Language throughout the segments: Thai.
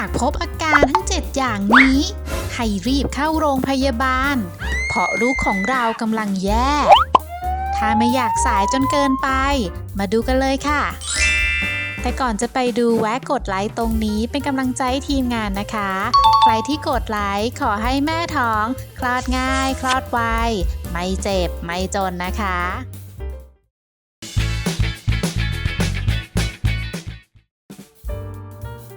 ากพบอาการทั้ง 7 อย่างนี้ ให้รีบเข้าโรงพยาบาล เพราะลูกของเรากำลังแย่ ถ้าไม่อยากสายจนเกินไป มาดูกันเลยค่ะ แต่ก่อนจะไปดูแวะกดไลค์ตรงนี้เป็นกำลังใจทีมงานนะคะ ใครที่กดไลค์ขอให้แม่ท้อง คลอดง่าย คลอดไว ไม่เจ็บ ไม่จนนะคะ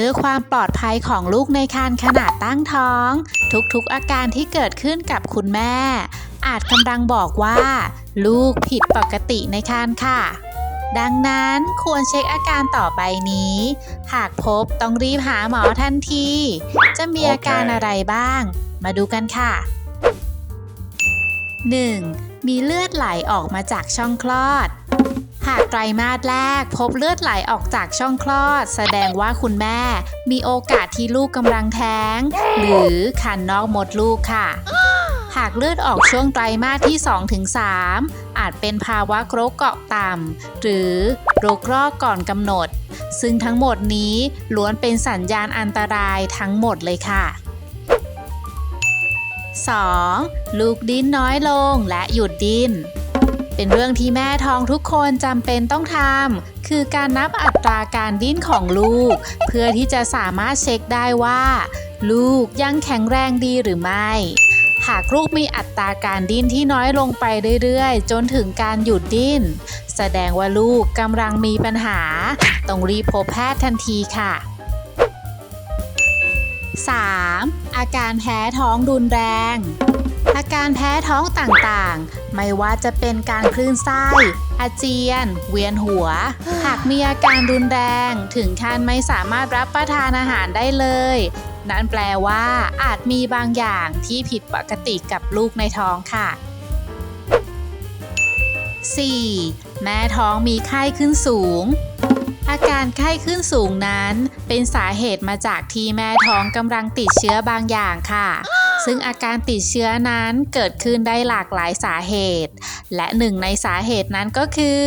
พื่อความปลอดภัยของลูกในครรภ์ขณะตั้งท้อง ทุกๆอาการที่เกิดขึ้นกับคุณแม่ อาจกำลังบอกว่า ลูกผิดปกติในครรภ์ค่ะ ดังนั้นควรเช็คอาการต่อไปนี้ หากพบต้องรีบหาหมอทันที จะมีอาการอะไรบ้าง มาดูกันค่ะ 1. มีเลือดไหลออกมาจากช่องคลอด หากไตรมาสแรก พบเลือดไหลออกจากช่องคลอด แสดงว่าคุณแม่ มีโอกาสที่ลูกกำลังแท้ง หรือคันนอกมดลูกค่ะ หากเลือดออกช่วงไตรมาสที่ 2-3 อาจเป็นภาวะโรคเกาะต่ำหรือโรครอกก่อนกำหนด ซึ่งทั้งหมดนี้ล้วนเป็นสัญญาณอันตรายทั้งหมดเลยค่ะ 2. ลูกดิ้นน้อยลงและหยุดดิ้น เป็นเรื่องที่แม่ท้องทุกคนจำเป็นต้องทำคือการนับอัตราการดิ้นของลูก เพื่อที่จะสามารถเช็คได้ว่า ลูกยังแข็งแรงดีหรือไม่ หากลูกมีอัตราการดิ้นที่น้อยลงไปเรื่อยๆ จนถึงการหยุดดิ้น แสดงว่าลูกกำลังมีปัญหา ต้องรีบพบแพทย์ทันทีค่ะ 3. อาการแพ้ท้องรุนแรง อาการแพ้ท้องต่างๆ ไม่ว่าจะเป็นการคลื่นไส้ อาเจียน เวียนหัว หากมีอาการรุนแรง ถึงขั้นไม่สามารถรับประทานอาหารได้เลย นั่นแปลว่า อาจมีบางอย่างที่ผิดปกติกับลูกในท้องค่ะ 4. แม่ท้องมีไข้ขึ้นสูงอาการไข้ขึ้นสูงนั้น เป็นสาเหตุมาจากที่แม่ท้องกำลังติดเชื้อบางอย่างค่ะ ซึ่งอาการติดเชื้อนั้นเกิดขึ้นได้หลากหลายสาเหตุ และหนึ่งในสาเหตุนั้นก็คือ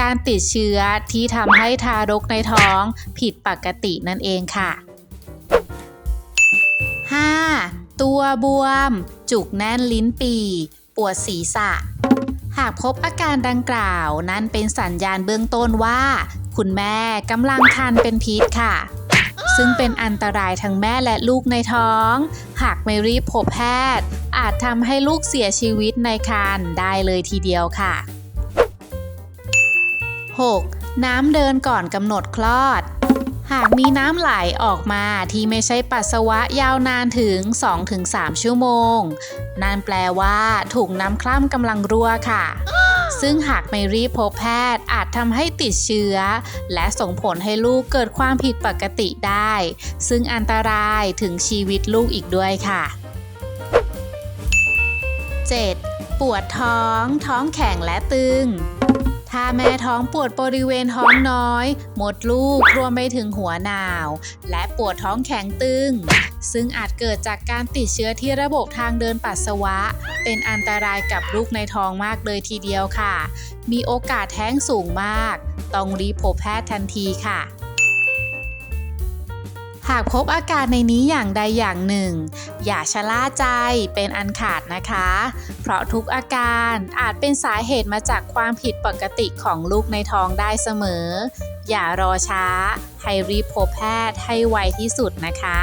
การติดเชื้อที่ทำให้ทารกในท้องผิดปกตินั่นเองค่ะ 5. ตัวบวม จุกแน่นลิ้นปีปวดศีรษะ หากพบอาการดังกล่าว นั่นเป็นสัญญาณเบื้องต้นว่า คุณแม่กำลังคันเป็นพิษค่ะ ซึ่งเป็นอันตรายทั้งแม่และลูกในท้อง หากไม่รีบพบแพทย์ อาจทำให้ลูกเสียชีวิตในครรภ์ได้เลยทีเดียวค่ะ 6. น้ำเดินก่อนกำหนดคลอด หากมีน้ำไหลออกมาที่ไม่ใช่ปัสสาวะยาวนานถึง 2-3 ชั่วโมง นั่นแปลว่าถูกน้ำคร่ำกำลังรั่วค่ะ ซึ่งหากไม่รีบพบแพทย์อาจทำให้ติดเชื้อ และส่งผลให้ลูกเกิดความผิดปกติได้ ซึ่งอันตรายถึงชีวิตลูกอีกด้วยค่ะ 7. ปวดท้อง ท้องแข็งและตึง ถ้าแม่ท้องปวดบริเวณท้องน้อย หมดลูกรวมไปถึงหัวหนาว และปวดท้องแข็งตึง ซึ่งอาจเกิดจากการติดเชื้อที่ระบบทางเดินปัสสาวะ เป็นอันตรายกับลูกในท้องมากเลยทีเดียวค่ะ มีโอกาสแท้งสูงมาก ต้องรีบพบแพทย์ทันทีค่ะ หากพบอาการในนี้อย่างใดอย่างหนึ่ง อย่าชะล่าใจเป็นอันขาดนะคะ เพราะทุกอาการอาจเป็นสาเหตุมาจากความผิดปกติของลูกในท้องได้เสมอ อย่ารอช้า ให้รีบพบแพทย์ให้ไวที่สุดนะคะ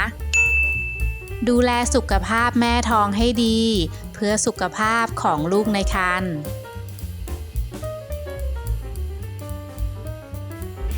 ดูแลสุขภาพแม่ท้องให้ดี เพื่อสุขภาพของลูกในครรภ์